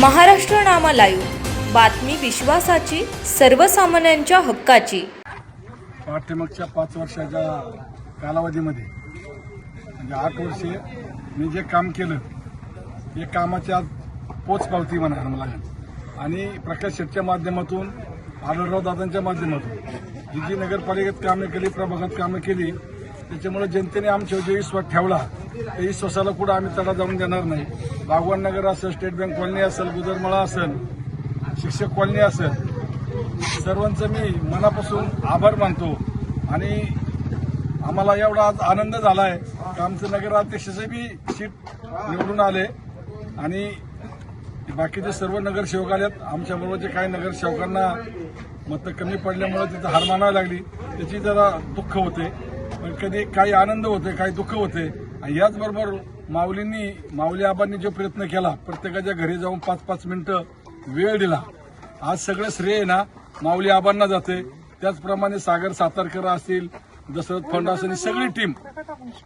Maharashtra Nama live बातमी विश्वासाची सर्वसामान्यांच्या हक्काची. पाठीमागच्या पाच वर्षाच्या कालावधीमध्ये म्हणजे आठ वर्षे मी जे काम केलं हे कामाच्या पोचपावती म्हणायला मला लागेल. आणि प्रकाश शेटच्या माध्यमातून आढळराव दादांच्या माध्यमातून ही जी नगरपालिकेत कामे केली प्रभागात कामं केली त्याच्यामुळे जनतेने आमच्यावर जो विश्वास ठेवला त्या विश्वासाला कुठं आम्ही तडा जाऊन देणार नाही. बागवान नगर असेल स्टेट बँक कॉलनी असेल गुजरमळा असेल शिक्षक कॉलनी असेल सर्वांचं मी मनापासून आभार मानतो. आणि आम्हाला एवढा आज आनंद झाला आहे का आमचं नगराध्यक्षाचे बी सीट निवडून आले. आणि बाकीचे सर्व नगरसेवक आल्यात आमच्याबरोबर जे काही नगरसेवकांना मतं कमी पडल्यामुळे तिथं हार मानावी लागली. त्याची जरा दुःख होते. पण कधी काही आनंद होते काही दुःख होते आणि याचबरोबर माऊलींनी माऊली आबांनी जो प्रयत्न केला प्रत्येकाच्या घरी जाऊन पाच पाच मिनिटं वेळ दिला. आज सगळं श्रेय ना माऊली आबांना जाते त्याचप्रमाणे सागर सातारकर असतील दशरथ फंड असेल ही सगळी टीम.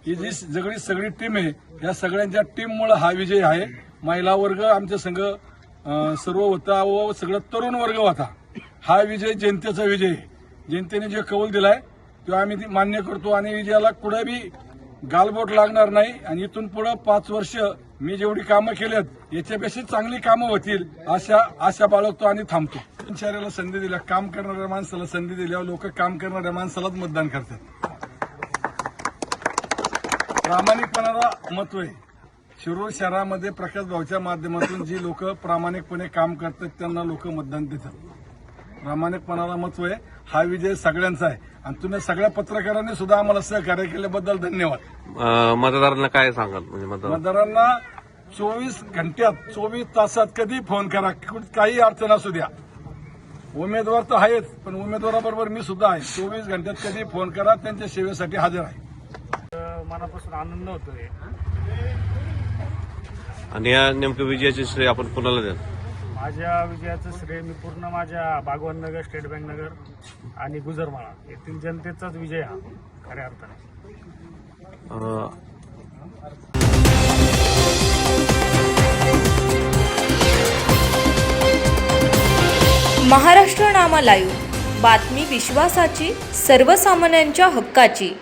ही जी सगळी सगळी टीम आहे या सगळ्यांच्या टीममुळे हा विजय आहे. महिला वर्ग आमच्या संघ सर्व होता व सगळं तरुण वर्ग होता. हा विजय जनतेचा विजय जनतेने जे कौल दिलाय तो आम्ही ती मान्य करतो आणि विजयाला कुठे बी गालबोट लागणार नाही. आणि इथून पुढे पाच वर्ष मी जेवढी कामं केल्यात याच्यापेक्षा चांगली कामं होतील अशा आशा बाळगतो आणि थांबतो. शहराला संधी दिल्या काम करणाऱ्या माणसाला संधी दिल्यावर लोक काम करणाऱ्या माणसालाच मतदान करतात. प्रामाणिकपणाला महत्त्व आहे. शिरूर शहरामध्ये प्रकाश भाऊच्या माध्यमातून जी लोक प्रामाणिकपणे काम करतात त्यांना लोक मतदान देतात. प्रामाणिकपणाला महत्त्व आहे हा विजय सगळ्यांचा आहे. आणि तुम्ही सगळ्या पत्रकारांनी सुद्धा आम्हाला सहकार्य केल्याबद्दल धन्यवाद. मतदारांना काय सांगाल? म्हणजे मतदार मतदारांना चोवीस घंट्यात चोवीस तासात कधी फोन करा. काही अडचण असू द्या. उमेदवार तर आहेच पण उमेदवाराबरोबर मी सुद्धा आहे. चोवीस घंट्यात कधी फोन करा त्यांच्या सेवेसाठी हजर आहे. मनापासून आनंद होतोय. आणि या नेमकं विजयाचे श्रेय आपण कुणाला द्या माझ्या विजयाचं श्रेय मी पूर्ण माझ्या बागवान नगर स्टेट बँक नगर आणि गुजरमाळा. येथील जनतेचाच विजय हा खऱ्या अर्थाने. महाराष्ट्र नामा लाईव्ह. बातमी विश्वासाची सर्वसामान्यांच्या हक्काची.